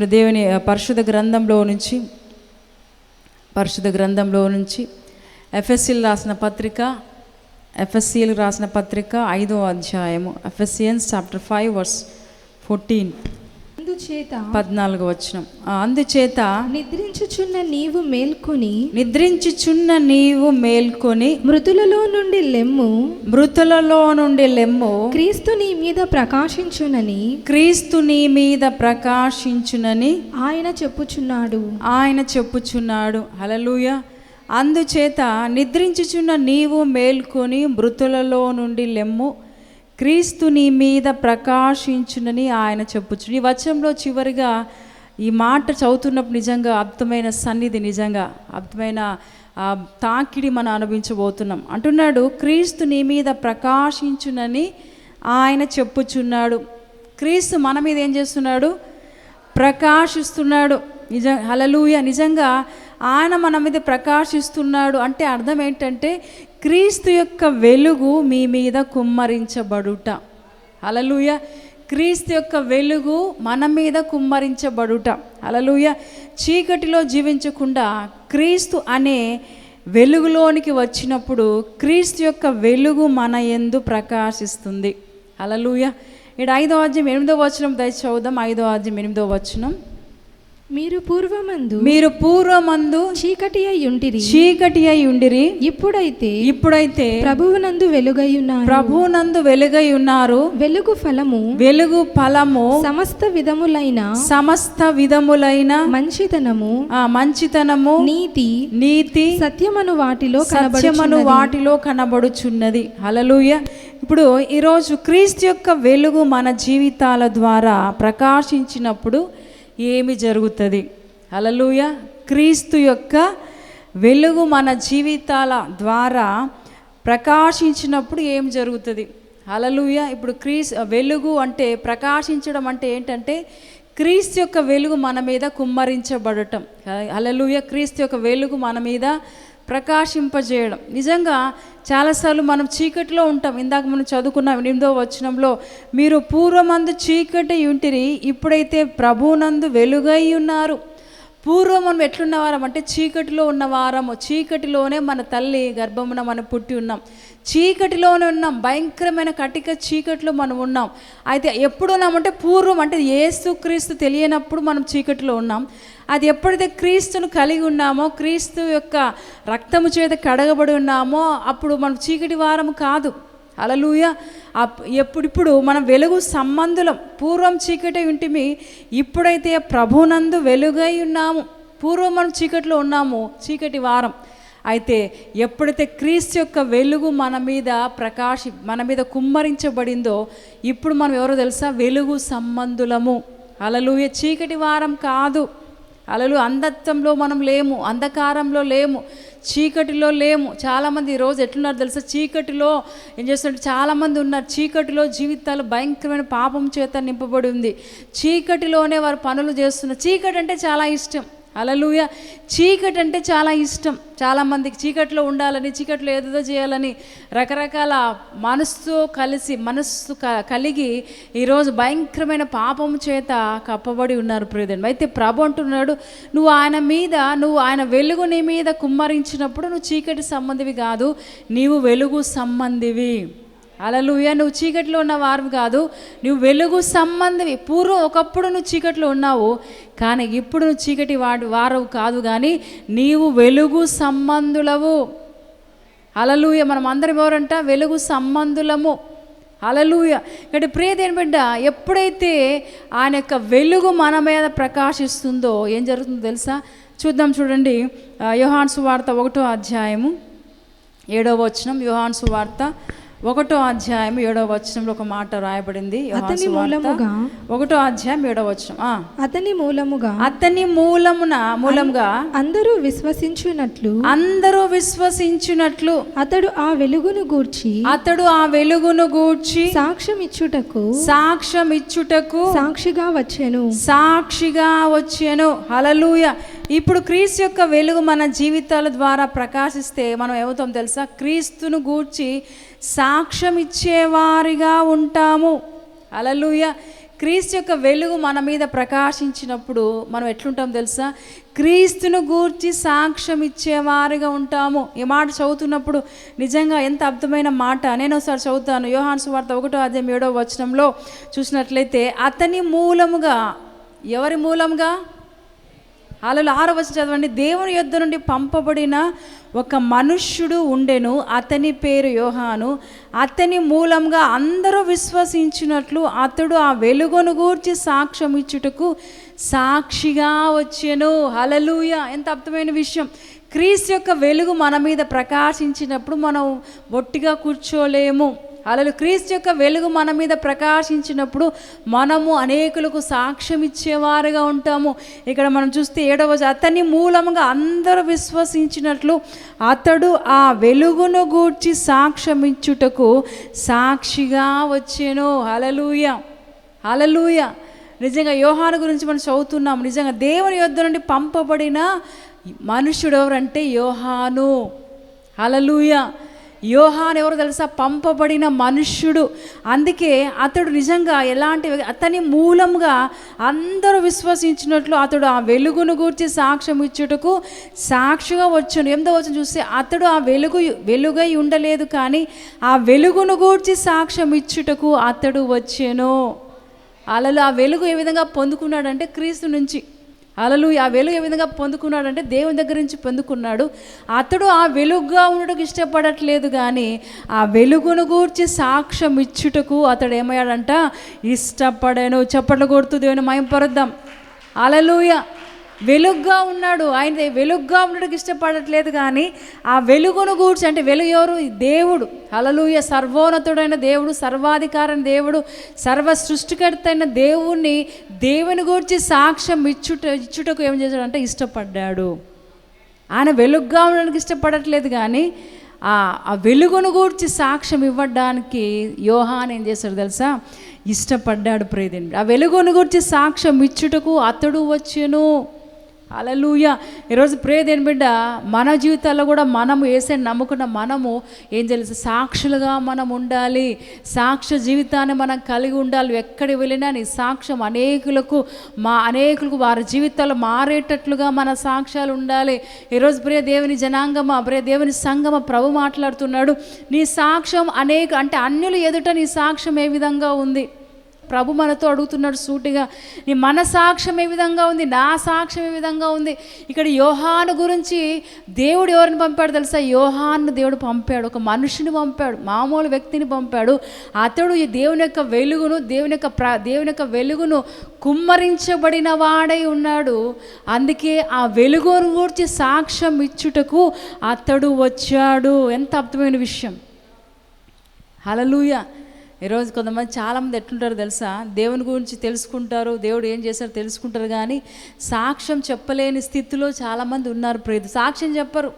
చూడు దేవుని పరిశుద్ధ గ్రంథంలో నుంచి పరిశుద్ధ గ్రంథంలో నుంచి ఎఫ్ఎస్సీలు రాసిన పత్రిక ఎఫ్ఎస్సీలు రాసిన పత్రిక ఐదో అధ్యాయము Ephesians chapter five verse fourteen. అందుచేత పద్నాలుగు వచనం. అందుచేత నిద్రించుచున్న నీవు మేల్కొని నిద్రించుచున్న నీవు మేల్కొని మృతులలో నుండి లెమ్ము మృతులలో నుండి లెమ్ము క్రీస్తు నీ మీద ప్రకాశించునని క్రీస్తు నీ మీద ప్రకాశించునని ఆయన చెప్పుచున్నాడు. ఆయన చెప్పుచున్నాడు. హలలుయ అందుచేత నిద్రించుచున్న నీవు మేల్కొని మృతులలో నుండి లెమ్ము క్రీస్తు నీ మీద ప్రకాశించునని ఆయన చెప్పుచు ఈ వచనంలో చివరిగా ఈ మాట చదువుతున్నప్పుడు నిజంగా అద్భుతమైన సన్నిధి నిజంగా అద్భుతమైన తాకిడి మనం అనుభవించబోతున్నాం. అంటున్నాడు క్రీస్తు నీ మీద ప్రకాశించునని ఆయన చెప్పుచున్నాడు. క్రీస్తు మన మీద ఏం చేస్తున్నాడు? ప్రకాశిస్తున్నాడు. నిజ హలలుయ నిజంగా ఆయన మన మీద ప్రకాశిస్తున్నాడు. అంటే అర్థం ఏంటంటే క్రీస్తు యొక్క వెలుగు మీ మీద కుమ్మరించబడుట. అలలుయ క్రీస్తు యొక్క వెలుగు మన మీద కుమ్మరించబడుట. అలలుయ చీకటిలో జీవించకుండా క్రీస్తు అనే వెలుగులోనికి వచ్చినప్పుడు క్రీస్తు యొక్క వెలుగు మన ఎందు ప్రకాశిస్తుంది. అలలుయ ఇక్కడ ఐదో అధ్యయం ఎనిమిదో వచనం దయచేసి చదువుదాం. ఐదో అధ్యయం ఎనిమిదో వచనం. మీరు పూర్వమందు మీరు పూర్వమందు చీకటి అయి ఉంటిరి చీకటి అయి ఉండిరి. ఇప్పుడైతే ఇప్పుడైతే ప్రభువునందు వెలుగై ఉన్నారు. ప్రభునందు వెలుగై ఉన్నారు. వెలుగు ఫలము వెలుగు ఫలము సమస్త విధములైన సమస్త విధములైన మంచితనము ఆ, మంచితనము నీతి నీతి సత్యమను వాటిలో సత్యమను వాటిలో కనబడుచున్నది. హలలుయ ఇప్పుడు ఈరోజు క్రీస్తు యొక్క వెలుగు మన జీవితాల ద్వారా ప్రకాశించినప్పుడు ఏమి జరుగుతుంది? అలలుయ క్రీస్తు యొక్క వెలుగు మన జీవితాల ద్వారా ప్రకాశించినప్పుడు ఏం జరుగుతుంది? అలలుయ ఇప్పుడు క్రీస్ వెలుగు అంటే ప్రకాశించడం అంటే ఏంటంటే క్రీస్తు యొక్క వెలుగు మన మీద కుమ్మరించబడటం. అలలుయ క్రీస్తు యొక్క వెలుగు మన మీద ప్రకాశింపజేయడం. నిజంగా చాలాసార్లు మనం చీకటిలో ఉంటాం. ఇందాక మనం చదువుకున్నాం ఎనిమిదో వచనంలో మీరు పూర్వమందు చీకటి ఉంటిరి ఇప్పుడైతే ప్రభునందు వెలుగై ఉన్నారు. పూర్వం మనం ఎట్లున్నవారం అంటే చీకటిలో ఉన్నవారము చీకటిలోనే మన తల్లి గర్భమున మనం పుట్టి ఉన్నాం. చీకటిలోనే ఉన్నాం భయంకరమైన కటిక చీకటిలో మనం ఉన్నాం. అయితే ఎప్పుడు ఉన్నామంటే పూర్వం అంటే ఏసు క్రీస్తు తెలియనప్పుడు మనం చీకటిలో ఉన్నాం. అది ఎప్పుడైతే క్రీస్తును కలిగి ఉన్నామో క్రీస్తు యొక్క రక్తము చేత కడగబడి ఉన్నామో అప్పుడు మనం చీకటి వారము కాదు. అలలుయ. ఎప్పుడిప్పుడు మనం వెలుగు సంబంధులం పూర్వం చీకటి ఉంటిమి ఇప్పుడైతే ప్రభునందు వెలుగై ఉన్నాము. పూర్వం మనం చీకటిలో ఉన్నాము చీకటి వారం. అయితే ఎప్పుడైతే క్రీస్తు యొక్క వెలుగు మన మీద ప్రకాశి మన మీద కుమ్మరించబడిందో ఇప్పుడు మనం ఎవరో తెలుసా? వెలుగు సంబంధులము. అలలుయ చీకటి వారం కాదు. అలలు అంధత్వంలో మనం లేము అంధకారంలో లేము. చీకటిలో లేము. చాలామంది ఈరోజు ఎట్లున్నారు తెలుసా? చీకటిలో ఏం చేస్తున్నట్టు చాలామంది ఉన్నారు. చీకటిలో జీవితాలు భయంకరమైన పాపం చేత నింపబడి ఉంది. చీకటిలోనే వారు పనులు చేస్తున్నారు. చీకటి అంటే చాలా ఇష్టం. అలలుయ. చీకటి అంటే చాలా ఇష్టం. చాలామందికి చీకట్లో ఉండాలని చీకట్లో ఏదేదో చేయాలని రకరకాల మనస్సుతో కలిసి మనస్సు క- కలిగి ఈరోజు భయంకరమైన పాపం చేత కప్పబడి ఉన్నారు ప్రియదండి అయితే ప్రభు అంటున్నాడు నువ్వు ఆయన మీద నువ్వు ఆయన వెలుగు నీ మీద కుమ్మరించినప్పుడు నువ్వు చీకటి సంబంధివి కాదు నీవు వెలుగు సంబంధివి. అలలుయ నువ్వు చీకటిలో ఉన్న వారు కాదు. నువ్వు వెలుగు సంబంధివి. పూర్వం ఒకప్పుడు నువ్వు చీకటిలో ఉన్నావు కానీ ఇప్పుడు నువ్వు చీకటి వాడు వారవు కాదు కానీ నీవు వెలుగు సంబంధులవు. అలలుయ మనం అందరం ఎవరంట? వెలుగు సంబంధులము. అలలుయ ఇక్కడ ప్రియదేని బిడ్డ ఎప్పుడైతే ఆయన యొక్క వెలుగు మన మీద ప్రకాశిస్తుందో ఏం జరుగుతుందో తెలుసా? చూద్దాం చూడండి. యోహాన్సు వార్త ఒకటో అధ్యాయము ఏడవ వచనం యోహాన్సు వార్త ఒకటో అధ్యాయం ఏడో వచనంలో ఒక మాట రాయబడింది. అతని మూలముగా ఒకటో అధ్యాయం ఏడో వచనం. ఆ. అతని మూలముగా అతని మూలమున మూలంగా అందరూ విశ్వసించున్నట్లు అందరూ విశ్వసించినట్లు అతడు ఆ వెలుగును గూర్చి అతడు ఆ వెలుగును గూర్చి సాక్ష్యం ఇచ్చుటకు సాక్ష్యం ఇచ్చుటకు సాక్షిగా వచ్చెను. సాక్షిగా వచ్చాను. హలలుయ ఇప్పుడు క్రీస్తు యొక్క వెలుగు మన జీవితాల ద్వారా ప్రకాశిస్తే మనం ఏమవుతాం తెలుసా? క్రీస్తును గూర్చి సాక్ష్యం ఇచ్చేవారిగా ఉంటాము. అలలుయ క్రీస్తు యొక్క వెలుగు మన మీద ప్రకాశించినప్పుడు మనం ఎట్లుంటాం తెలుసా? క్రీస్తును గూర్చి సాక్ష్యం ఇచ్చేవారిగా ఉంటాము. ఈ మాట చదువుతున్నప్పుడు నిజంగా ఎంత అర్థమైన మాట. నేను ఒకసారి చదువుతాను. యోహాన్ సువార్త ఒకటో అదే ఏడో వచనంలో చూసినట్లయితే అతని మూలముగా ఎవరి మూలంగా అలలు ఆరో వచ్చి చదవండి. దేవుని యొద్ద నుండి పంపబడిన ఒక మనుష్యుడు ఉండెను. అతని పేరు యోహాను. అతని మూలంగా అందరూ విశ్వసించినట్లు అతడు ఆ వెలుగును గూర్చి సాక్ష్యం ఇచ్చుటకు సాక్షిగా వచ్చాను. హలలుయ. ఎంత అర్థమైన విషయం. క్రీస్తు యొక్క వెలుగు మన మీద ప్రకాశించినప్పుడు మనం ఒట్టిగా కూర్చోలేము. అలలు క్రీస్తు యొక్క వెలుగు మన మీద ప్రకాశించినప్పుడు మనము అనేకులకు సాక్ష్యం ఇచ్చేవారుగా ఉంటాము. ఇక్కడ మనం చూస్తే ఏడవ అతని మూలముగా అందరూ విశ్వసించినట్లు అతడు ఆ వెలుగును గూర్చి సాక్ష్యం ఇచ్చుటకు సాక్షిగా వచ్చాను. హలలుయ హలలుయ నిజంగా యోహాను గురించి మనం చదువుతున్నాం నిజంగా దేవుని యొద్ద నుండి పంపబడిన మనుషుడు ఎవరంటే యోహాను. హలలుయ యోహాన్ ఎవరు తెలుసా? పంపబడిన మనుష్యుడు. అందుకే అతడు నిజంగా ఎలాంటి అతని మూలంగా అందరూ విశ్వసించినట్లు అతడు ఆ వెలుగును గూర్చి సాక్ష్యం ఇచ్చుటకు సాక్షిగా వచ్చును. ఎంతో వచ్చి చూస్తే అతడు ఆ వెలుగు వెలుగై ఉండలేదు కానీ ఆ వెలుగును గూర్చి సాక్ష్యం ఇచ్చుటకు అతడు వచ్చాను. అలలు ఆ వెలుగు ఏ విధంగా పొందుకున్నాడంటే క్రీస్తు నుంచి. అలలు ఆ వెలుగు ఏ విధంగా పొందుకున్నాడంటే దేవుని దగ్గర నుంచి పొందుకున్నాడు. అతడు ఆ వెలుగుగా ఉండటకు ఇష్టపడట్లేదు కానీ ఆ వెలుగును గూర్చి సాక్ష్యం ఇచ్చుటకు అతడు ఏమయ్యాడంట? ఇష్టపడాను. చప్పట్లు కొడుతూ దేవుని మయంపరుద్దాం అలలుయ. వెలుగ్గా ఉన్నాడు. ఆయన వెలుగ్గా ఉండడానికి ఇష్టపడట్లేదు కానీ ఆ వెలుగును గూర్చి అంటే వెలుగు ఎవరు? దేవుడు. అలలుయ సర్వోన్నతుడైన దేవుడు సర్వాధికారైన దేవుడు సర్వ సృష్టికర్త అయిన దేవుణ్ణి దేవుని గూర్చి సాక్ష్యం ఇచ్చుట ఇచ్చుటకు ఏం చేశాడంటే ఇష్టపడ్డాడు. ఆయన వెలుగ్గా ఉండడానికి ఇష్టపడట్లేదు కానీ ఆ వెలుగును గూర్చి సాక్ష్యం ఇవ్వడానికి యోహాన్ ఏం చేశాడు తెలుసా? ఇష్టపడ్డాడు ప్రేదేవుడు ఆ వెలుగును గూర్చి సాక్ష్యం ఇచ్చుటకు అతడు వచ్చెను. అలలుయ ఈరోజు ప్రేదేని బిడ్డ? మన జీవితాల్లో కూడా మనము వేసే నమ్ముకున్న మనము ఏం తెలుసు సాక్షులుగా మనం ఉండాలి. సాక్ష్య జీవితాన్ని మనం కలిగి ఉండాలి. ఎక్కడికి వెళ్ళినా నీ సాక్ష్యం అనేకులకు మా అనేకులకు వారి జీవితాలు మారేటట్లుగా మన సాక్ష్యాలు ఉండాలి. ఈరోజు ప్రియ దేవుని జనాంగమ? ప్రియ దేవుని సంగమ ప్రభు మాట్లాడుతున్నాడు. నీ సాక్ష్యం అనేక అంటే అన్యులు ఎదుట నీ సాక్ష్యం ఏ విధంగా ఉంది? ప్రభు మనతో అడుగుతున్నాడు సూటిగా నీ మన సాక్ష్యం ఏ విధంగా ఉంది? నా సాక్ష్యం ఏ విధంగా ఉంది? ఇక్కడ యోహాను గురించి దేవుడు ఎవరిని పంపాడు తెలుసా? యోహాను దేవుడు పంపాడు ఒక మనుషుని పంపాడు మామూలు వ్యక్తిని పంపాడు. అతడు ఈ దేవుని యొక్క వెలుగును దేవుని యొక్క ప్ర దేవుని యొక్క వెలుగును కుమ్మరించబడిన వాడై ఉన్నాడు. అందుకే ఆ వెలుగును గురించి సాక్ష్యం ఇచ్చుటకు అతడు వచ్చాడు. ఎంత అర్థమైన విషయం. హలలుయా ఈరోజు కొంతమంది చాలామంది ఎట్లుంటారు తెలుసా? దేవుని గురించి తెలుసుకుంటారు దేవుడు ఏం చేశారు తెలుసుకుంటారు కానీ సాక్ష్యం చెప్పలేని స్థితిలో చాలామంది ఉన్నారు ప్రతి సాక్ష్యం చెప్పరు.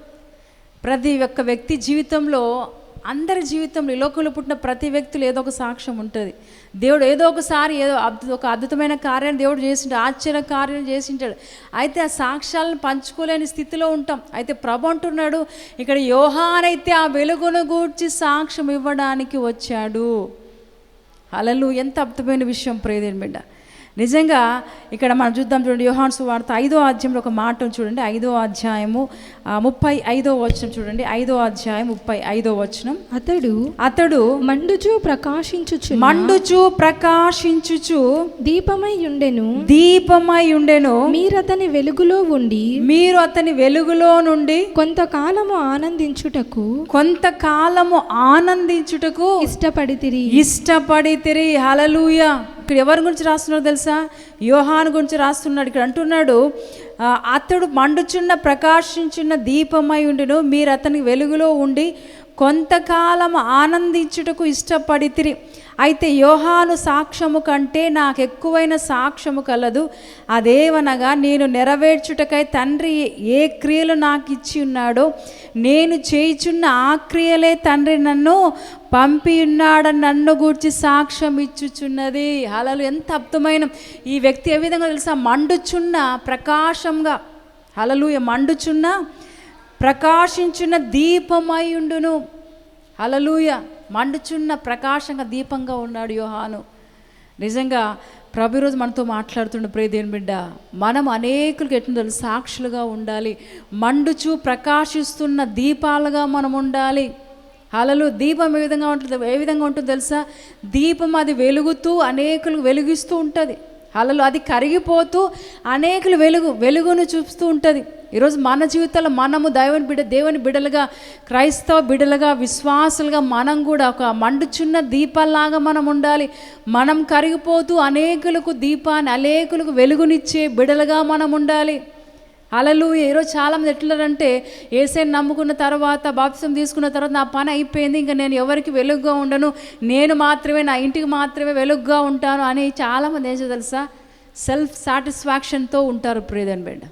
ప్రతి ఒక్క వ్యక్తి జీవితంలో అందరి జీవితంలో లోకంలో పుట్టిన ప్రతి వ్యక్తులు ఏదో ఒక సాక్ష్యం ఉంటుంది. దేవుడు ఏదో ఒకసారి ఏదో అద్భుత ఒక అద్భుతమైన కార్యాన్ని దేవుడు చేసింటాడు ఆశ్చర్య కార్యం చేసింటాడు. అయితే ఆ సాక్ష్యాలను పంచుకోలేని స్థితిలో ఉంటాం. అయితే ప్రభు అంటున్నాడు ఇక్కడ యోహానైతే ఆ వెలుగును గూర్చి సాక్ష్యం ఇవ్వడానికి వచ్చాడు. అలలు ఎంత అద్భుతమైన విషయం ప్రేదేని బిడ్డ. నిజంగా ఇక్కడ మనం చూద్దాం చూడండి యోహాన్స్ వార్త ఐదో అధ్యాయంలో ఒక మాట చూడండి ఐదో అధ్యాయము ముప్పై ఐదో వచనం చూడండి ఐదో అధ్యాయం ముప్పై ఐదో వచనం. అతడు అతడు మండుచు ప్రకాశించుచు మండుచు ప్రకాశించుచు దీపమై ఉండెను. దీపమై ఉండెను. మీరతని వెలుగులో ఉండి మీరు అతని వెలుగులో నుండి కొంతకాలము ఆనందించుటకు కొంతకాలము ఆనందించుటకు ఇష్టపడితిరి. ఇష్టపడి తిరిగి హలలుయ ఇక్కడ ఎవరి గురించి రాస్తున్నాడు తెలుసా? యోహాను గురించి రాస్తున్నాడు. ఇక్కడ అంటున్నాడు అతడు మండుచున్న ప్రకాశించున్న దీపమై ఉండును. మీరు అతనికి వెలుగులో ఉండి కొంతకాలం ఆనందించుటకు ఇష్టపడితిరి. అయితే యోహాను సాక్ష్యము కంటే నాకు ఎక్కువైన సాక్ష్యము కలదు. అదేవనగా నేను నెరవేర్చుటకై తండ్రి ఏ క్రియలు నాకు ఇచ్చి ఉన్నాడో నేను చేయుచున్న ఆ క్రియలే తండ్రి నన్ను పంపి ఉన్నాడని నన్ను గూర్చి సాక్ష్యం ఇచ్చుచున్నది. హలలు ఎంత అర్థమైన ఈ వ్యక్తి ఏ విధంగా తెలుసా? మండుచున్న ప్రకాశంగా అలలు మండుచున్న ప్రకాశించున్న దీపమై ఉండును. హలలుయ మండుచున్న ప్రకాశంగా దీపంగా ఉన్నాడు యోహాను. నిజంగా ప్రభు ఈరోజు మనతో మాట్లాడుతుండే ప్రేదేని బిడ్డ. మనం అనేకులకి ఎట్లా తెలుసు? సాక్షులుగా ఉండాలి. మండుచు ప్రకాశిస్తున్న దీపాలుగా మనం ఉండాలి. అలలు దీపం ఏ విధంగా ఉంటుంది ఏ విధంగా ఉంటుందో తెలుసా? దీపం అది వెలుగుతూ అనేకులకు వెలుగిస్తూ ఉంటుంది. అలలు అది కరిగిపోతూ అనేకులు వెలుగు వెలుగును చూపుతూ ఉంటుంది. ఈరోజు మన జీవితంలో మనము దైవని బిడ దేవుని బిడలుగా క్రైస్తవ బిడలుగా విశ్వాసులుగా మనం కూడా ఒక మండుచున్న దీపాల్లాగా మనం ఉండాలి. మనం కరిగిపోతూ అనేకులకు దీపాన్ని అనేకులకు వెలుగునిచ్చే బిడలుగా మనం ఉండాలి. అలలు ఈరోజు చాలామంది ఎట్లారంటే ఏసైని నమ్ముకున్న తర్వాత బాప్తిసం తీసుకున్న తర్వాత నా పని అయిపోయింది ఇంకా నేను ఎవరికి వెలుగుగా ఉండను నేను మాత్రమే నా ఇంటికి మాత్రమే వెలుగుగా ఉంటాను అని చాలామంది ఏం తెలుసా? సెల్ఫ్ సాటిస్ఫాక్షన్తో ఉంటారు ప్రియదని బిడ్డ.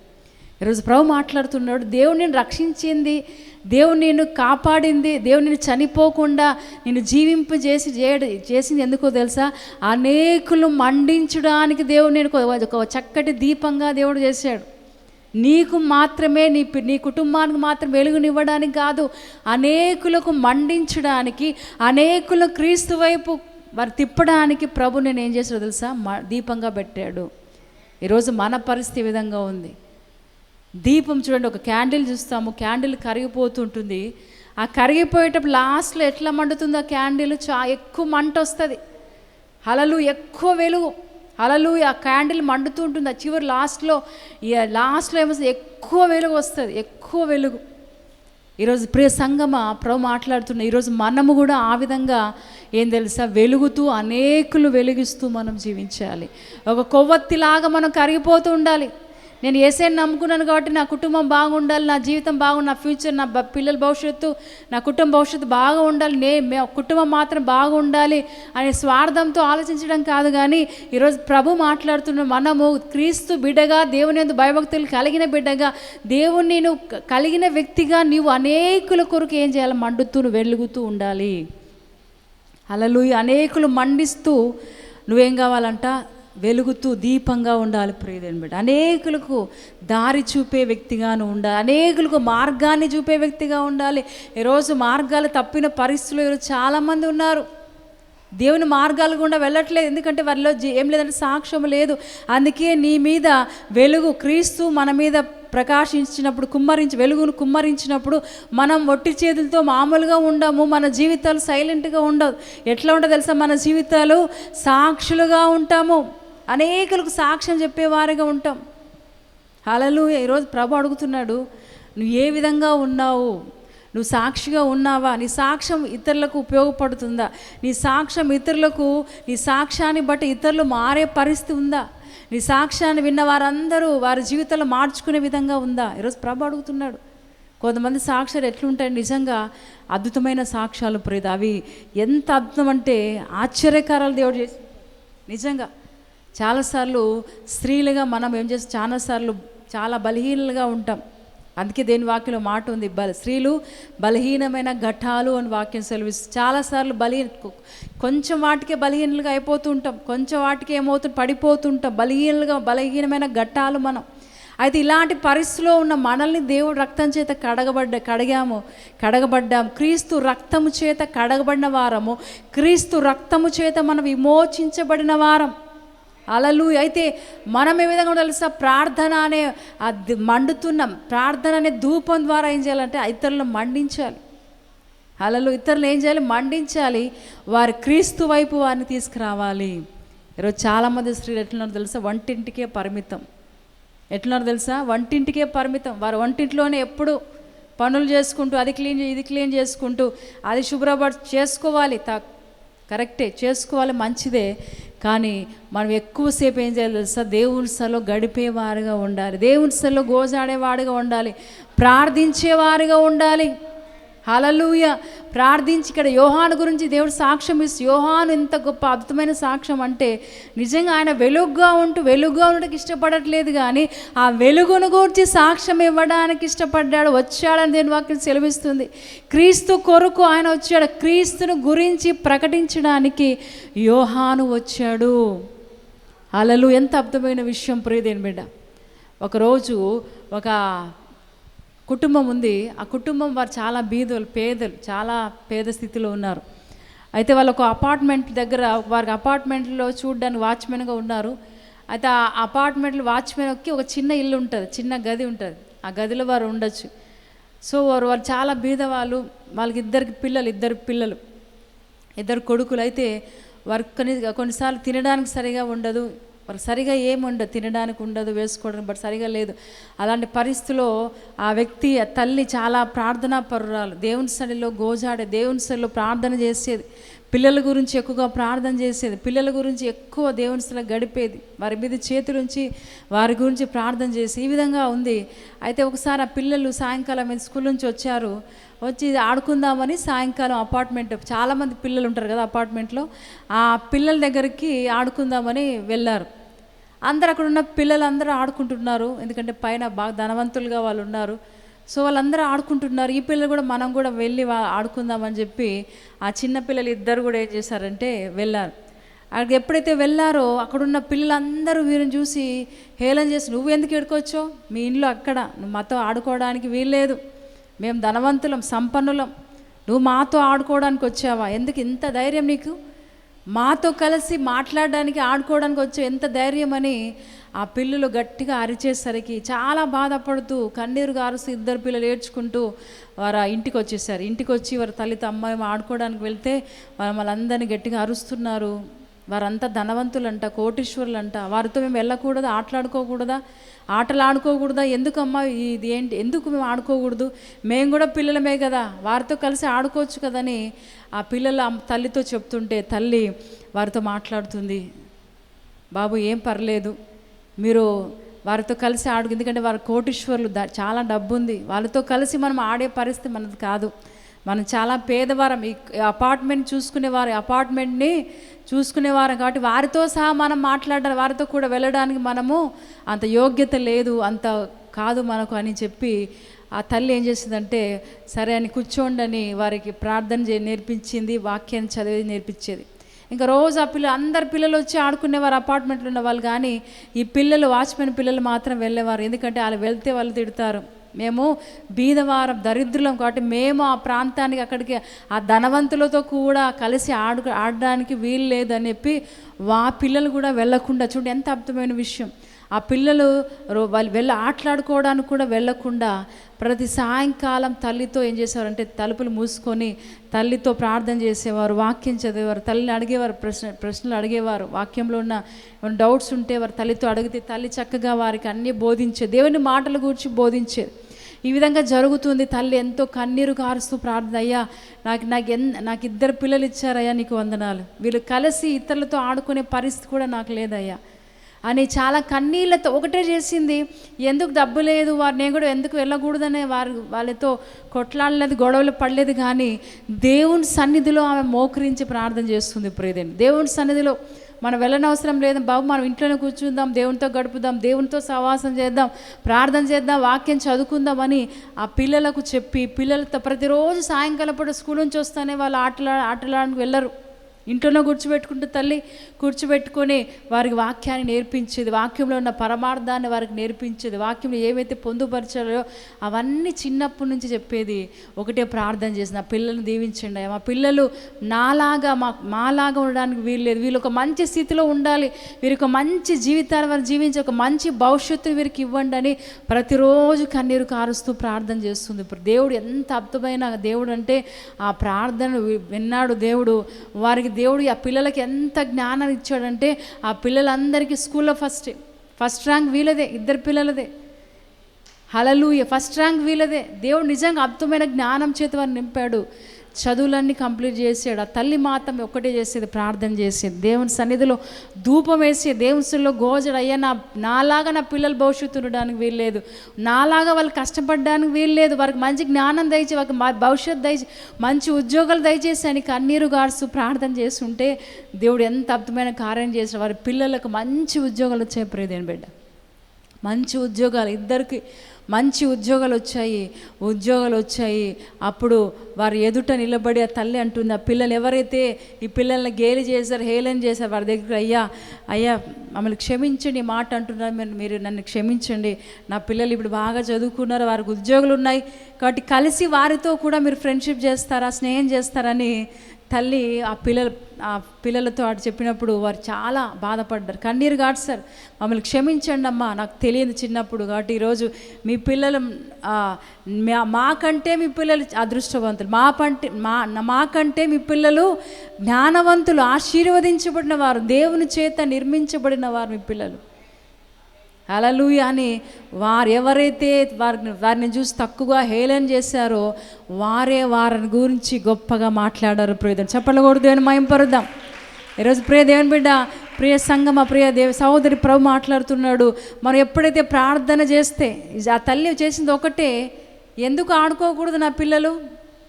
ఈరోజు ప్రభు మాట్లాడుతున్నాడు దేవుడు నేను రక్షించింది దేవుడు నేను కాపాడింది దేవుడు నేను చనిపోకుండా నేను జీవింపు చేసి చేసింది ఎందుకో తెలుసా? అనేకులు మండించడానికి దేవుడు నేను ఒక- చక్కటి దీపంగా దేవుడు చేశాడు. నీకు మాత్రమే నీ నీ కుటుంబానికి మాత్రం వెలుగునివ్వడానికి కాదు అనేకులకు మండించడానికి అనేకులు క్రీస్తు వైపు మరి తిప్పడానికి ప్రభు నేను ఏం చేసాడో తెలుసా? దీపంగా పెట్టాడు. ఈరోజు మన పరిస్థితి విధంగా ఉంది. దీపం చూడండి ఒక క్యాండిల్ చూస్తాము క్యాండిల్ కరిగిపోతుంటుంది. ఆ కరిగిపోయేటప్పుడు లాస్ట్లో ఎట్లా మండుతుందో ఆ క్యాండిల్? చా ఎక్కువ మంట వస్తుంది. అలలు ఎక్కువ వెలుగు. అలలు ఆ క్యాండిల్ మండుతూ ఉంటుంది ఆ చివరి లాస్ట్లో లాస్ట్లో ఏమొస్తుంది ఎక్కువ వెలుగు వస్తుంది ఎక్కువ వెలుగు. ఈరోజు ప్రియ సంగమ ప్రభు మాట్లాడుతున్న ఈరోజు మనము కూడా ఆ విధంగా ఏం తెలుసా? వెలుగుతూ అనేకులు వెలిగిస్తూ మనం జీవించాలి. ఒక కొవ్వొత్తిలాగా మనం కరిగిపోతూ ఉండాలి. నేను ఏసైని నమ్ముకున్నాను కాబట్టి నా కుటుంబం బాగుండాలి నా జీవితం బాగుండాలి నా ఫ్యూచర్ నా పిల్లల భవిష్యత్తు నా కుటుంబ భవిష్యత్తు బాగా ఉండాలి నే మే కుటుంబం మాత్రం బాగుండాలి అనే స్వార్థంతో ఆలోచించడం కాదు కానీ ఈరోజు ప్రభు మాట్లాడుతున్న మనము క్రీస్తు బిడ్డగా దేవుని ఎందు భయభక్తులు కలిగిన బిడ్డగా దేవుణ్ణి నువ్వు కలిగిన వ్యక్తిగా నీవు అనేకుల కొరకు ఏం చేయాలి? మండుతూ నువ్వు వెలుగుతూ ఉండాలి. అలలు అనేకులు మండిస్తూ నువ్వేం కావాలంట? వెలుగుతూ దీపంగా ఉండాలి ప్రియదేని బిడ్డ. అనేకులకు దారి చూపే వ్యక్తిగాను ఉండాలి. అనేకులకు మార్గాన్ని చూపే వ్యక్తిగా ఉండాలి. ఈరోజు మార్గాలు తప్పిన పరిస్థితులు ఈరోజు చాలామంది ఉన్నారు. దేవుని మార్గాలు గుండా వెళ్ళట్లేదు. ఎందుకంటే వారిలో ఏం లేదంటే సాక్ష్యం లేదు. అందుకే నీ మీద వెలుగు క్రీస్తు మన మీద ప్రకాశించినప్పుడు కుమ్మరించి వెలుగును కుమ్మరించినప్పుడు మనం ఒట్టి చేతులతో మామూలుగా ఉండము. మన జీవితాలు సైలెంట్గా ఉండవు. ఎట్లా ఉండదు తెలుసా? మన జీవితాలు సాక్షులుగా ఉంటాము. అనేకులకు సాక్ష్యం చెప్పేవారిగా ఉంటాం. హలలు ఈరోజు ప్రభు అడుగుతున్నాడు నువ్వు ఏ విధంగా ఉన్నావు? నువ్వు సాక్షిగా ఉన్నావా? నీ సాక్ష్యం ఇతరులకు ఉపయోగపడుతుందా? నీ సాక్ష్యం ఇతరులకు నీ సాక్ష్యాన్ని బట్టి ఇతరులు మారే పరిస్థితి ఉందా? నీ సాక్ష్యాన్ని విన్న వారందరూ వారి జీవితాలు మార్చుకునే విధంగా ఉందా? ఈరోజు ప్రభు అడుగుతున్నాడు. కొంతమంది సాక్ష్యాలు ఎట్లుంటాయి? నిజంగా అద్భుతమైన సాక్ష్యాలు ప్రేద అవి ఎంత అద్భుతం అంటే ఆశ్చర్యకారాలు దేవుడు చేసి నిజంగా. చాలాసార్లు స్త్రీలుగా మనం ఏం చేస్తాం? చాలాసార్లు చాలా బలహీనలుగా ఉంటాం. అందుకే దేని వాక్యంలో మాట ఉంది? బల స్త్రీలు బలహీనమైన ఘటాలు అని వాక్యం సెలవిస్తుంది చాలాసార్లు బలహీన కొంచెం వాటికే బలహీనలుగా అయిపోతూ ఉంటాం. కొంచెం వాటికి ఏమవుతుంది పడిపోతుంటాం బలహీనలుగా బలహీనమైన ఘట్టాలు మనం. అయితే ఇలాంటి పరిస్థితిలో ఉన్న మనల్ని దేవుడు రక్తం చేత కడగబడ్డ కడగాము. కడగబడ్డాం. క్రీస్తు రక్తము చేత కడగబడిన వారము. క్రీస్తు రక్తము చేత మనం విమోచించబడిన వారం. అలలు అయితే మనం ఏ విధంగా ఉండాలి? తెలుసా ప్రార్థన అనే అది మండుతున్నాం. ప్రార్థన అనే ధూపం ద్వారా ఏం చేయాలంటే ఇతరులను మండించాలి. అలలు ఇతరులు ఏం చేయాలి? మండించాలి. వారి క్రీస్తు వైపు వారిని తీసుకురావాలి. ఈరోజు చాలామంది స్త్రీలు ఎట్లున్నారో తెలుసా? వంటింటికే పరిమితం. ఎట్లున్నారో తెలుసా? వంటింటికే పరిమితం. వారు వంటింట్లోనే ఎప్పుడు పనులు చేసుకుంటూ అది క్లీన్ ఇది క్లీన్ చేసుకుంటూ అది శుభ్రపడి చేసుకోవాలి. తా కరెక్టే. చేసుకోవాలి మంచిదే. కానీ మనం ఎక్కువసేపు ఏం చేయాలి తెలుసా? దేవుని సలో గడిపేవారుగా ఉండాలి. దేవుని సలో గోజాడేవాడుగా ఉండాలి. ప్రార్థించేవారుగా ఉండాలి. హలలుయ ప్రార్థించి ఇక్కడ యోహాను గురించి దేవుడు సాక్ష్యం ఇస్తూ యోహాను ఎంత గొప్ప అద్భుతమైన సాక్ష్యం అంటే నిజంగా ఆయన వెలుగుగా ఉంటూ వెలుగుగా ఉండడానికి ఇష్టపడట్లేదు కానీ ఆ వెలుగును గూర్చి సాక్ష్యం ఇవ్వడానికి ఇష్టపడ్డాడు వచ్చాడని దేని వాక్యం సెలవిస్తుంది. క్రీస్తు కొరకు ఆయన వచ్చాడు. క్రీస్తును గురించి ప్రకటించడానికి యోహాను వచ్చాడు. అలలు ఎంత అద్భుతమైన విషయం ప్రియదేని బిడ్డ. ఒకరోజు ఒక కుటుంబం ఉంది. ఆ కుటుంబం వారు చాలా బీదలు పేదలు చాలా పేద స్థితిలో ఉన్నారు. అయితే వాళ్ళు ఒక అపార్ట్మెంట్ దగ్గర వారికి అపార్ట్మెంట్లో చూడడానికి వాచ్మెన్గా ఉన్నారు. అయితే ఆ అపార్ట్మెంట్లో వాచ్మెన్కి ఒక చిన్న ఇల్లు ఉంటుంది చిన్న గది ఉంటుంది. ఆ గదిలో వారు ఉండొచ్చు. సో వారు వారు చాలా బీదవాళ్ళు. వాళ్ళకి ఇద్దరికి పిల్లలు ఇద్దరు పిల్లలు ఇద్దరు కొడుకులు. అయితే వారు కొన్ని కొన్నిసార్లు తినడానికి సరిగా ఉండదు. మరి సరిగా ఏముండదు తినడానికి ఉండదు వేసుకోవడానికి బట్ సరిగా లేదు. అలాంటి పరిస్థితిలో ఆ వ్యక్తి ఆ తల్లి చాలా ప్రార్థనా పరురాలు దేవుని సరిలో గోజాడే దేవుని సరిలో ప్రార్థన చేసేది. పిల్లల గురించి ఎక్కువగా ప్రార్థన చేసేది. పిల్లల గురించి ఎక్కువ దేవుని స్థలం గడిపేది. వారి మీద చేతులుంచి వారి గురించి ప్రార్థన చేసి ఈ విధంగా ఉంది. అయితే ఒకసారి ఆ పిల్లలు సాయంకాలం మీద స్కూల్ నుంచి వచ్చారు. వచ్చి ఆడుకుందామని సాయంకాలం అపార్ట్మెంట్ చాలామంది పిల్లలు ఉంటారు కదా అపార్ట్మెంట్లో. ఆ పిల్లల దగ్గరికి ఆడుకుందామని వెళ్ళారు. అందరు అక్కడ ఉన్న పిల్లలందరూ ఆడుకుంటున్నారు. ఎందుకంటే పైన బాగా ధనవంతులుగా వాళ్ళు ఉన్నారు. సో వాళ్ళందరూ ఆడుకుంటున్నారు. ఈ పిల్లలు కూడా మనం కూడా వెళ్ళి ఆడుకుందామని చెప్పి ఆ చిన్న పిల్లలు ఇద్దరు కూడా ఏం చేశారంటే వెళ్ళారు. అక్కడికి ఎప్పుడైతే వెళ్ళారో అక్కడున్న పిల్లలందరూ వీరిని చూసి హేళన చేసి నువ్వు ఎందుకు ఎడుకోవచ్చో మీ ఇంట్లో అక్కడ నువ్వు మాతో ఆడుకోవడానికి వీల్లేదు. మేము ధనవంతులం సంపన్నులం. నువ్వు మాతో ఆడుకోవడానికి వచ్చావా? ఎందుకు ఇంత ధైర్యం నీకు? మాతో కలిసి మాట్లాడడానికి ఆడుకోవడానికి వచ్చే ఎంత ధైర్యం అని ఆ పిల్లలు గట్టిగా అరిచేసరికి చాలా బాధపడుతూ కన్నీరు గారుస్తూ ఇద్దరు పిల్లలు ఏడ్చుకుంటూ వారు ఇంటికి వచ్చేసారు. ఇంటికి వచ్చి వారి తల్లితో అమ్మాయి ఆడుకోవడానికి వెళ్తే వారు వాళ్ళందరినీ గట్టిగా అరుస్తున్నారు. వారంతా ధనవంతులంట కోటీశ్వరులంట. వారితో మేము వెళ్ళకూడదా? ఆటలాడుకోకూడదా? ఆటలు ఆడుకోకూడదా ఎందుకమ్మా ఇది ఏంటి? ఎందుకు మేము ఆడుకోకూడదు? మేము కూడా పిల్లలమే కదా. వారితో కలిసి ఆడుకోవచ్చు కదని ఆ పిల్లల తల్లితో చెప్తుంటే తల్లి వారితో మాట్లాడుతుంది. బాబు ఏం పర్లేదు. మీరు వారితో కలిసి ఆడు ఎందుకంటే వారు కోటీశ్వరులు చాలా డబ్బు ఉంది వాళ్ళతో కలిసి మనం ఆడే పరిస్థితి మనది కాదు. మనం చాలా పేదవారం. ఈ అపార్ట్మెంట్ చూసుకునే వారి అపార్ట్మెంట్ని చూసుకునేవారం కాబట్టి వారితో సహా మనం మాట్లాడాలి వారితో కూడా వెళ్ళడానికి మనము అంత యోగ్యత లేదు అంత కాదు మనకు అని చెప్పి ఆ తల్లి ఏం చేసిందంటే సరే అని కూర్చోండి వారికి ప్రార్థన చే నేర్పించింది వాక్యాన్ని చదివేది నేర్పించేది. ఇంకా రోజు ఆ పిల్లలు అందరు పిల్లలు వచ్చి ఆడుకునేవారు అపార్ట్మెంట్లో ఉన్న వాళ్ళు కానీ ఈ పిల్లలు వాచ్మెన్ పిల్లలు మాత్రం వెళ్ళేవారు. ఎందుకంటే వాళ్ళు వెళ్తే వాళ్ళు తిడతారు. మేము బీదవారం దరిద్రులం కాబట్టి మేము ఆ ప్రాంతానికి అక్కడికి ఆ ధనవంతులతో కూడా కలిసి ఆడు ఆడడానికి వీలు లేదని చెప్పి వా పిల్లలు కూడా వెళ్ళకుండా చూడండి ఎంత అద్భుతమైన విషయం. ఆ పిల్లలు రో- వాళ్ళు వెళ్ళి ఆటలాడుకోవడానికి కూడా వెళ్ళకుండా ప్రతి సాయంకాలం తల్లితో ఏం చేసేవారంటే తలుపులు మూసుకొని తల్లితో ప్రార్థన చేసేవారు వాక్యం చదివేవారు తల్లిని అడిగేవారు ప్రశ్న ప్రశ్నలు అడిగేవారు వాక్యంలో ఉన్న ఏమైనా డౌట్స్ ఉంటే వారు తల్లితో అడిగితే తల్లి చక్కగా వారికి అన్నీ బోధించేది దేవుని మాటల గురించి బోధించేది ఈ విధంగా జరుగుతుంది. తల్లి ఎంతో కన్నీరు కారుస్తూ ప్రార్థన అయ్యా నాకు నాకు ఎన్ నాకు ఇద్దరు పిల్లలు ఇచ్చారయ్యా నీకు వందనాలు. వీళ్ళు కలిసి ఇతరులతో ఆడుకునే పరిస్థితి కూడా నాకు లేదయ్యా. అని చాలా కన్నీళ్ళతో ఒకటే చేసింది. ఎందుకు డబ్బు లేదు వారు? నేను కూడా ఎందుకు వెళ్ళకూడదనే వారు వాళ్ళతో కొట్లాడలేదు గొడవలు పడలేదు కానీ దేవుని సన్నిధిలో ఆమె మోకరించి ప్రార్థన చేస్తుంది ప్రియదేని దేవుని సన్నిధిలో మనం వెళ్ళనవసరం లేదు. బాబు మనం ఇంట్లోనే కూర్చుందాం దేవునితో గడుపుదాం దేవునితో సహవాసం చేద్దాం ప్రార్థన చేద్దాం వాక్యం చదువుకుందామని ఆ పిల్లలకు చెప్పి పిల్లలతో ప్రతిరోజు సాయంకాలం పూట స్కూల్ నుంచి వస్తానే వాళ్ళు ఆటలా ఆటలాడానికి వెళ్ళరు. ఇంట్లోనే కూర్చోబెట్టుకుంటూ తల్లి కూర్చోబెట్టుకొని వారికి వాక్యాన్ని నేర్పించేది వాక్యంలో ఉన్న పరమార్థాన్ని వారికి నేర్పించేది వాక్యంలో ఏవైతే పొందుపరచాలో అవన్నీ చిన్నప్పటి నుంచి చెప్పేది ఒకటే ప్రార్థన చేసి నా పిల్లల్ని దీవించండి మా పిల్లలు నాలాగా మా మాలాగా ఉండడానికి వీల్లేదు వీళ్ళు ఒక మంచి స్థితిలో ఉండాలి. వీరి ఒక మంచి జీవితాన్ని వారు జీవించి ఒక మంచి భవిష్యత్తు వీరికి ఇవ్వండి అని ప్రతిరోజు కన్నీరు కారుస్తూ ప్రార్థన చేస్తుంది. ఇప్పుడు దేవుడు ఎంత అద్భుతమైన దేవుడు అంటే ఆ ప్రార్థన విన్నాడు దేవుడు. వారికి దేవుడు ఆ పిల్లలకి ఎంత జ్ఞానాన్ని ఇచ్చాడంటే ఆ పిల్లలందరికీ స్కూల్లో ఫస్ట్ ఫస్ట్ ర్యాంక్ వీలదే ఇద్దరు పిల్లలదే. హలలుయ ఫస్ట్ ర్యాంక్ వీలదే దేవుడు నిజంగా అద్భుతమైన జ్ఞానం చేత వారిని నింపాడు. చదువులన్నీ కంప్లీట్ చేసాడు. ఆ తల్లి మాత్రం ఒక్కటే చేసేది ప్రార్థన చేసేది. దేవుని సన్నిధిలో ధూపం వేసి దేవుని గోజడు అయ్యా నా నాలాగా నా పిల్లలు భవిష్యత్తు ఉండడానికి వీల్లేదు. నాలాగా వాళ్ళు కష్టపడడానికి వీల్లేదు. వారికి మంచి జ్ఞానం దయచి వారికి మా భవిష్యత్తు దయచి మంచి ఉద్యోగాలు దయచేసి అని కన్నీరు గారుస్తూ ప్రార్థన చేస్తుంటే దేవుడు ఎంత అద్భుతమైన కార్యం చేసిన వారి పిల్లలకు మంచి ఉద్యోగాలు వచ్చాయి. ప్రియదేని బిడ్డ మంచి ఉద్యోగాలు. ఇద్దరికి మంచి ఉద్యోగాలు వచ్చాయి ఉద్యోగాలు వచ్చాయి అప్పుడు వారు ఎదుట నిలబడి ఆ తల్లి అంటుంది ఆ పిల్లలు ఎవరైతే ఈ పిల్లల్ని గేలి చేశారు హేళన చేశారు వారి దగ్గర అయ్యా అయ్యా మమ్మల్ని క్షమించండి మాట అంటున్నారు. మీరు మీరు నన్ను క్షమించండి. నా పిల్లలు ఇప్పుడు బాగా చదువుకున్నారు వారికి ఉద్యోగాలు ఉన్నాయి కాబట్టి కలిసి వారితో కూడా మీరు ఫ్రెండ్షిప్ చేస్తారా స్నేహం చేస్తారని తల్లి ఆ పిల్లలు ఆ పిల్లలతో అటు చెప్పినప్పుడు వారు చాలా బాధపడ్డారు. కన్నీరు సార్ మమ్మల్ని క్షమించండి అమ్మా నాకు తెలియదు చిన్నప్పుడు కాబట్టి ఈరోజు మీ పిల్లలు మా- మాకంటే మీ పిల్లలు అదృష్టవంతులు. మా పంటే మా మాకంటే మీ పిల్లలు జ్ఞానవంతులు ఆశీర్వదించబడిన వారు దేవుని చేత నిర్మించబడిన వారు మీ పిల్లలు. అలలుయ అని వారు ఎవరైతే వారిని వారిని చూసి తక్కువగా హేళన చేశారో వారే వారిని గురించి గొప్పగా మాట్లాడారు. ప్రియదం చెప్పలకూడదు అని మయంపరుద్దాం ఈరోజు ప్రియ దేవుని బిడ్డ ప్రియ సంగమ ప్రియ దేవ సహోదరి ప్రభు మాట్లాడుతున్నాడు. మనం ఎప్పుడైతే ప్రార్థన చేస్తే ఆ తల్లి చేసింది ఒకటే ఎందుకు ఆడుకోకూడదు నా పిల్లలు?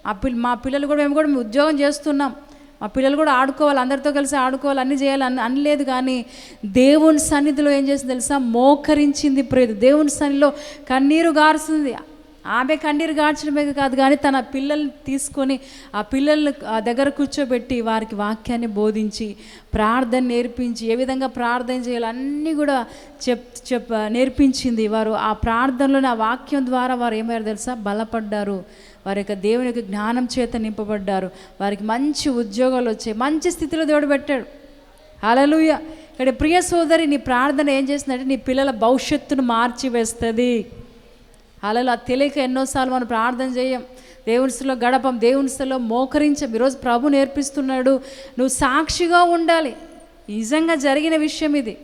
ఆ పిల్ల మా పిల్లలు కూడా మేము కూడా ఉద్యోగం చేస్తున్నాం. మా పిల్లలు కూడా ఆడుకోవాలి అందరితో కలిసి ఆడుకోవాలి అన్ని చేయాలి అని అనలేదు కానీ దేవుని సన్నిధిలో ఏం చేసింది తెలుసా? మోకరించింది ప్రేత దేవుని సన్నిధిలో కన్నీరు గారుస్తుంది. ఆమె కన్నీరు గార్చడమే కాదు కానీ తన పిల్లల్ని తీసుకొని ఆ పిల్లల్ని దగ్గర కూర్చోబెట్టి వారికి వాక్యాన్ని బోధించి ప్రార్థన నేర్పించి ఏ విధంగా ప్రార్థన చేయాలి అన్నీ కూడా చెప్ చెప్ నేర్పించింది వారు. ఆ ప్రార్థనలోని ఆ వాక్యం ద్వారా వారు ఏమయ్యారు తెలుసా? బలపడ్డారు. వారి యొక్క దేవుని యొక్క జ్ఞానం చేత నింపబడ్డారు. వారికి మంచి ఉద్యోగాలు వచ్చాయి. మంచి స్థితిలో దేవుడు పెట్టాడు. అలలుయ ఇక్కడ ప్రియ సోదరి నీ ప్రార్థన ఏం చేస్తుందంటే నీ పిల్లల భవిష్యత్తును మార్చివేస్తుంది. అలలు ఆ తెలియక ఎన్నోసార్లు మనం ప్రార్థన చేయం. దేవునిలో గడపం దేవునిలో మోకరించం. ఈరోజు ప్రభు నేర్పిస్తున్నాడు. నువ్వు సాక్షిగా ఉండాలి. నిజంగా జరిగిన విషయం ఇది.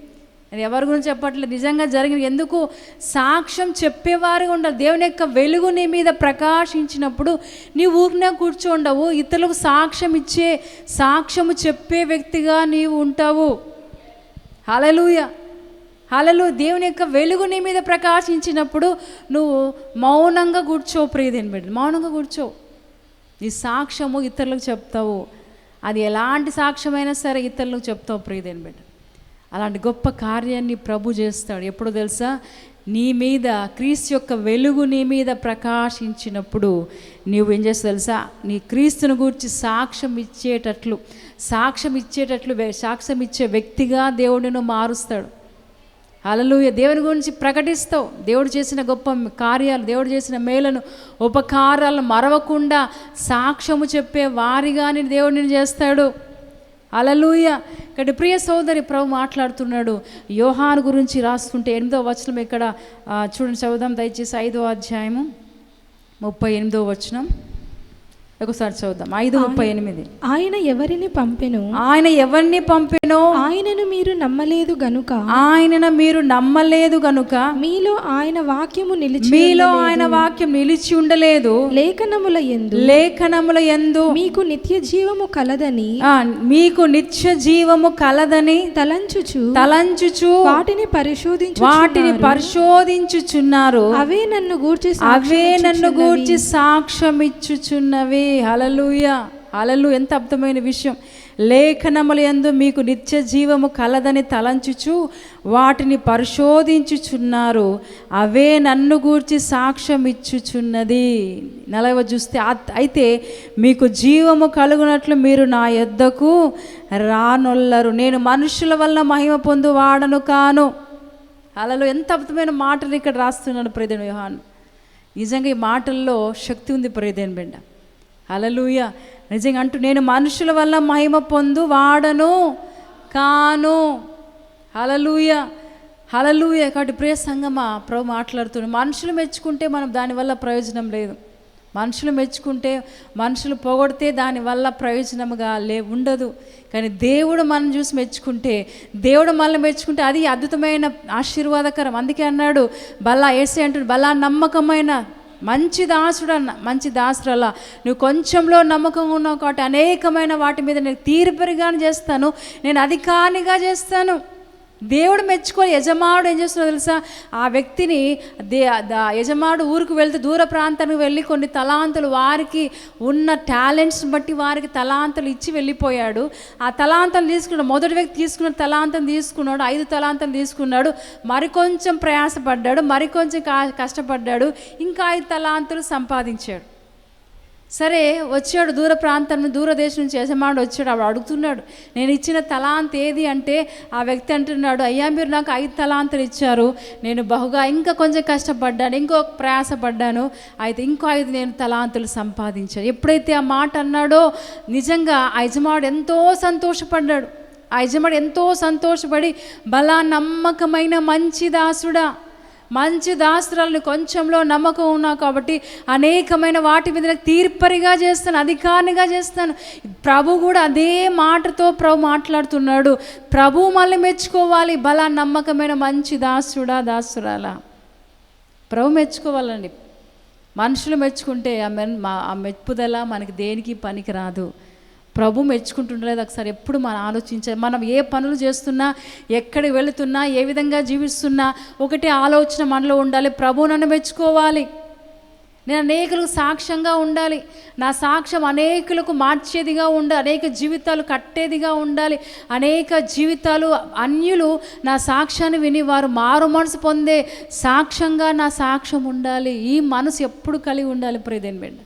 నేను ఎవరి గురించి చెప్పట్లేదు. నిజంగా జరిగిన ఎందుకు? సాక్ష్యం చెప్పేవారుగా ఉండాలి. దేవుని యొక్క వెలుగు నీ మీద ప్రకాశించినప్పుడు నీ ఊరినే కూర్చోండవు ఇతరులకు సాక్ష్యం ఇచ్చే సాక్ష్యము చెప్పే వ్యక్తిగా నీవు ఉంటావు. హలలుయ హలలు దేవుని యొక్క వెలుగు నీ మీద ప్రకాశించినప్పుడు నువ్వు మౌనంగా కూర్చో ప్రియదేని బిడ్డ మౌనంగా కూర్చో. నీ సాక్ష్యము ఇతరులకు చెప్తావు. అది ఎలాంటి సాక్ష్యమైనా సరే ఇతరులకు చెప్తావు ప్రియదేని బిడ్డ అలాంటి గొప్ప కార్యాన్ని ప్రభు చేస్తాడు. ఎప్పుడు తెలుసా? నీ మీద క్రీస్తు యొక్క వెలుగు నీ మీద ప్రకాశించినప్పుడు నీవు ఏం చేస్తావు తెలుసా? నీ క్రీస్తుని గురించి సాక్ష్యం ఇచ్చేటట్లు సాక్ష్యం ఇచ్చేటట్లు సాక్ష్యం ఇచ్చే వ్యక్తిగా దేవుడిని మారుస్తాడు. అలలుయ దేవుని గురించి ప్రకటిస్తావు. దేవుడు చేసిన గొప్ప కార్యాలు దేవుడు చేసిన మేలను ఉపకారాలను మరవకుండా సాక్ష్యము చెప్పే వారిగా దేవుడిని చేస్తాడు. అలలుయ ఇక్కడ ప్రియ సోదరి ప్రభు మాట్లాడుతున్నాడు. యోహాను గురించి రాసుకుంటే ఎనిమిదో వచనం ఇక్కడ చూడండి చదువుదాం దయచేసి ఐదో అధ్యాయము ముప్పై ఎనిమిదో వచనం. ఒకసారి చదువుదాం. ఐదు ముప్పై ఎనిమిది. ఆయన ఎవరిని పంపెను? ఆయన ఎవరిని పంపినో? ఆయనను మీరు నమ్మలేదు గనుక? ఆయనను మీరు నమ్మలేదు గనుక? మీలో ఆయన వాక్యము నిలిచి మీలో ఆయన వాక్యం నిలిచి ఉండలేదు. లేఖనముల ఎందు లేఖనముల యందు మీకు నిత్య జీవము కలదని ఆ, మీకు నిత్య జీవము కలదని తలంచుచు తలంచుచు వాటిని పరిశోధించు వాటిని పరిశోధించుచున్నారు. అవే నన్ను గూర్చి అవే నన్ను గూర్చి సాక్ష్యం ఇచ్చుచున్నవి హలలుయ హలలు ఎంత అర్థమైన విషయం. లేఖనముల ఎందు మీకు నిత్య జీవము కలదని తలంచుచు వాటిని పరిశోధించుచున్నారు. అవే నన్ను గూర్చి సాక్ష్యం ఇచ్చుచున్నది. నలవ చూస్తే అయితే మీకు జీవము కలుగునట్లు మీరు నా యొద్దకు రానొల్లరు. నేను మనుషుల వల్ల మహిమ పొందు వాడను కాను. అలలో ఎంత అద్భుతమైన మాటలు ఇక్కడ రాస్తున్నాడు ప్రేదేన్ వ్యూహాన్ నిజంగా ఈ మాటల్లో శక్తి ఉంది ప్రేదేన్ బిడ్డ. అలలుయ నిజంగా అంటూ నేను మనుషుల వల్ల మహిమ పొందు వాడను కాను. హలలుయ హలలుయ కాబట్టి ప్రియ సంగమా ప్రభు మాట్లాడుతున్నాడు. మనుషులు మెచ్చుకుంటే మనం దానివల్ల ప్రయోజనం లేదు. మనుషులు మెచ్చుకుంటే మనుషులు పొగడితే దానివల్ల ప్రయోజనముగా లే ఉండదు. కానీ దేవుడు మనం చూసి మెచ్చుకుంటే దేవుడు మనల్ని మెచ్చుకుంటే అది అద్భుతమైన ఆశీర్వాదకరం. అందుకే అన్నాడు బలా ఏసే అంటున్నాడు బలా నమ్మకమైన మంచి దాసుడు అన్న మంచి దాసుడు నువ్వు కొంచెంలో నమ్మకంగా ఉన్నావు కాబట్టి అనేకమైన వాటి మీద నేను తీర్పరిగాను చేస్తాను. నేను అధికారిగా చేస్తాను. దేవుడు మెచ్చుకొని యజమానుడు ఏం చేస్తున్నాడో తెలుసా? ఆ వ్యక్తిని దే యజమానుడు ఊరికి వెళ్తే దూర ప్రాంతానికి వెళ్ళి కొన్ని తలాంతులు వారికి ఉన్న టాలెంట్స్ బట్టి వారికి తలాంతులు ఇచ్చి వెళ్ళిపోయాడు. ఆ తలాంతం తీసుకున్నాడు మొదటి వ్యక్తి తీసుకున్న తలాంతం తీసుకున్నాడు ఐదు తలాంతం తీసుకున్నాడు. మరికొంచెం ప్రయాసపడ్డాడు మరికొంచెం కా కష్టపడ్డాడు. ఇంకా ఐదు తలాంతులు సంపాదించాడు. సరే వచ్చాడు దూర ప్రాంతం దూర దూరదేశం నుంచి యజమానుడు వచ్చాడు. ఆవిడ అడుగుతున్నాడు నేను ఇచ్చిన తలాంత్ ఏది అంటే? ఆ వ్యక్తి అంటున్నాడు అయ్యా మీరు నాకు ఐదు తలాంతులు ఇచ్చారు. నేను బహుగా ఇంకా కొంచెం కష్టపడ్డాను ఇంకో ప్రయాసపడ్డాను. అయితే ఇంకో ఐదు నేను తలాంతులు సంపాదించాను. ఎప్పుడైతే ఆ మాట అన్నాడో నిజంగా ఆ యజమానుడు ఎంతో సంతోషపడ్డాడు. ఆ యజమాడు ఎంతో సంతోషపడి బలా నమ్మకమైన మంచి దాసుడా మంచి దాసురాలను కొంచెంలో నమ్మకం ఉన్నా కాబట్టి అనేకమైన వాటి మీద తీర్పరిగా చేస్తాను అధికారినిగా చేస్తాను. ప్రభు కూడా అదే మాటతో ప్రభు మాట్లాడుతున్నాడు. ప్రభు మళ్ళీ మెచ్చుకోవాలి. బలా నమ్మకమైన మంచి దాసుడా దాసురాలా. ప్రభు మెచ్చుకోవాలండి. మనుషులు మెచ్చుకుంటే ఆ మెన్ మా ఆ మెప్పుదల మనకి దేనికి పనికి రాదు ప్రభు మెచ్చుకుంటుండలేదు ఒకసారి ఎప్పుడు మనం ఆలోచించాలి మనం ఏ పనులు చేస్తున్నా ఎక్కడికి వెళుతున్నా ఏ విధంగా జీవిస్తున్నా ఒకటే ఆలోచన మనలో ఉండాలి. ప్రభు నన్ను మెచ్చుకోవాలి. నేను అనేకులకు సాక్ష్యంగా ఉండాలి. నా సాక్ష్యం అనేకులకు మార్చేదిగా ఉండాలి అనేక జీవితాలు కట్టేదిగా ఉండాలి. అనేక జీవితాలు అన్యులు నా సాక్ష్యాన్ని విని వారు మారు మనసు పొందే సాక్ష్యంగా నా సాక్ష్యం ఉండాలి. ఈ మనసు ఎప్పుడు కలిగి ఉండాలి ప్రియదేని బిడ్డ.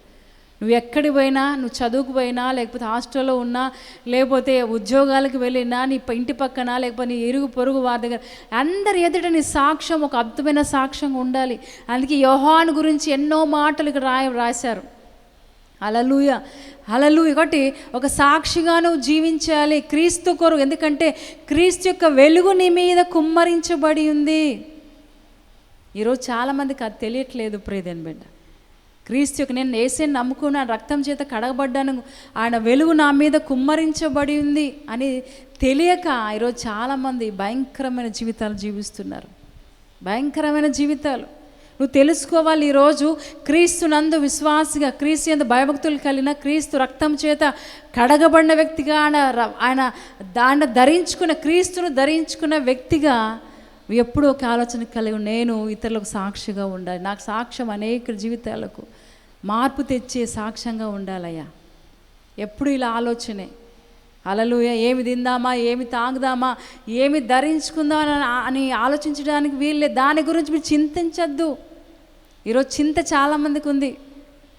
నువ్వు ఎక్కడికి పోయినా నువ్వు చదువుకు పోయినా లేకపోతే హాస్టల్లో ఉన్నా లేకపోతే ఉద్యోగాలకు వెళ్ళినా నీ ఇంటి పక్కన లేకపోతే నీ ఇరుగు పొరుగు వారి దగ్గర అందరి ఎదుట నీ సాక్ష్యం ఒక అద్భుతమైన సాక్ష్యంగా ఉండాలి. అందుకే యోహాన్ గురించి ఎన్నో మాటలు ఇక్కడ రాయ రాశారు. అలలుయ అలలు ఒకటి ఒక సాక్షిగా నువ్వు జీవించాలి క్రీస్తు కొరకు. ఎందుకంటే క్రీస్తు యొక్క వెలుగు నీ మీద కుమ్మరించబడి ఉంది. ఈరోజు చాలామందికి అది తెలియట్లేదు ప్రియదని బిడ్డ. క్రీస్తు యొక్క నేను ఏసేని నమ్ముకున్నాను రక్తం చేత కడగబడ్డాను. ఆయన వెలుగు నా మీద కుమ్మరించబడి ఉంది అని తెలియక ఈరోజు చాలామంది భయంకరమైన జీవితాలు జీవిస్తున్నారు. భయంకరమైన జీవితాలు. నువ్వు తెలుసుకోవాలి ఈరోజు క్రీస్తునందు విశ్వాసిగా క్రీస్తు ఎందు భయభక్తులు కలిగిన క్రీస్తు రక్తం చేత కడగబడిన వ్యక్తిగా ఆయన ఆయన దాన్ని ధరించుకున్న క్రీస్తును ధరించుకున్న వ్యక్తిగా ఎప్పుడూ ఒక ఆలోచన కలిగి నేను ఇతరులకు సాక్షిగా ఉండాలి. నాకు సాక్ష్యం అనేక జీవితాలకు మార్పు తెచ్చే సాక్ష్యంగా ఉండాలయ్యా. ఎప్పుడు ఇలా ఆలోచనే. అలలుయ ఏమి తిందామా ఏమి తాగుదామా ఏమి ధరించుకుందాం అని- అని ఆలోచించడానికి వీళ్ళే దాని గురించి మీరు చింతించద్దు. ఈరోజు చింత చాలామందికి ఉంది.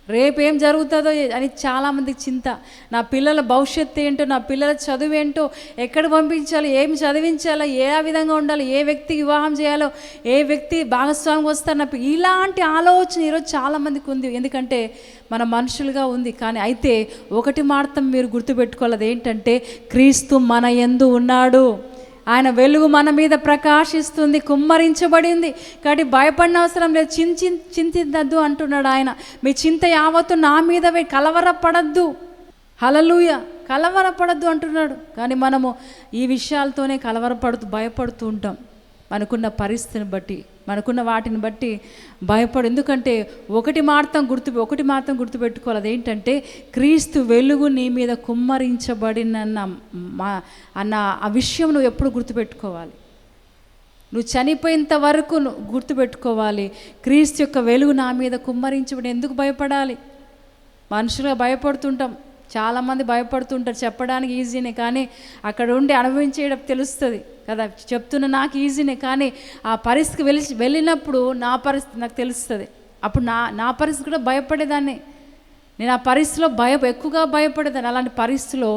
రేపు ఏం జరుగుతుందో అని చాలామందికి చింత. నా పిల్లల భవిష్యత్తు ఏంటో నా పిల్లల చదువు ఏంటో ఎక్కడ పంపించాలి ఏమి చదివించాలో ఏ విధంగా ఉండాలి ఏ వ్యక్తికి వివాహం చేయాలో ఏ వ్యక్తి భాగస్వామి వస్తారు నా ఇలాంటి ఆలోచన ఈరోజు చాలామందికి ఉంది. ఎందుకంటే మన మనుషులుగా ఉంది. కానీ అయితే ఒకటి మాత్రం మీరు గుర్తుపెట్టుకోవాలి. అదేంటంటే క్రీస్తు మన ఎందు ఉన్నాడు. ఆయన వెలుగు మన మీద ప్రకాశిస్తుంది కుమ్మరించబడింది. కాబట్టి భయపడిన అవసరం లేదు. చించి చింతిద్దద్దు అంటున్నాడు ఆయన. మీ చింత యావత్తు నా మీద కలవరపడద్దు. హలలుయ కలవరపడద్దు అంటున్నాడు. కానీ మనము ఈ విషయాలతోనే కలవరపడుతూ భయపడుతూ ఉంటాం. మనకున్న పరిస్థితిని బట్టి మనకున్న వాటిని బట్టి భయపడు. ఎందుకంటే ఒకటి మాత్రం గుర్తు ఒకటి మాత్రం గుర్తుపెట్టుకోవాలి. అదేంటంటే క్రీస్తు వెలుగు నీ మీద కుమ్మరించబడినన్న మా అన్న ఆ విషయం నువ్వు ఎప్పుడు గుర్తుపెట్టుకోవాలి. నువ్వు చనిపోయేంత వరకు నువ్వు గుర్తుపెట్టుకోవాలి. క్రీస్తు యొక్క వెలుగు నా మీద కుమ్మరించబడి ఎందుకు భయపడాలి? మనుషులుగా భయపడుతుంటాం. చాలామంది భయపడుతుంటారు చెప్పడానికి ఈజీనే కానీ అక్కడ ఉండి అనుభవించేయడం తెలుస్తుంది కదా. చెప్తున్న నాకు ఈజీనే కానీ ఆ పరిస్థితికి వెళ్ళి వెళ్ళినప్పుడు నా పరిస్థితి నాకు తెలుస్తుంది. అప్పుడు నా నా పరిస్థితి కూడా భయపడేదాన్ని. నేను ఆ పరిస్థితిలో భయ ఎక్కువగా భయపడేదాన్ని. అలాంటి పరిస్థితిలో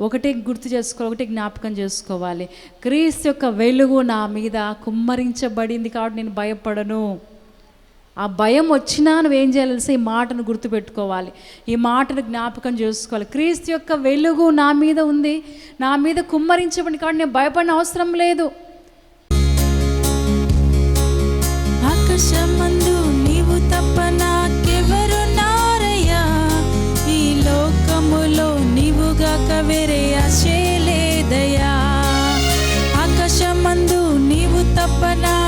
ఒకటే గుర్తు చేసుకోవాలి ఒకటే జ్ఞాపకం చేసుకోవాలి. క్రీస్తు యొక్క వెలుగు నా మీద కుమ్మరించబడింది కాబట్టి నేను భయపడను. ఆ భయం వచ్చినా నువ్వేం చేయాలి ఈ మాటను గుర్తుపెట్టుకోవాలి. ఈ మాటను జ్ఞాపకం చేసుకోవాలి. క్రీస్తు యొక్క వెలుగు నా మీద ఉంది. నా మీద కుమ్మరించబడి కానీ నేను భయపడిన అవసరం లేదు. ఆకాశమందు నీవు ఈ లోకములో ఆకాశమందు నీవు తప్ప నా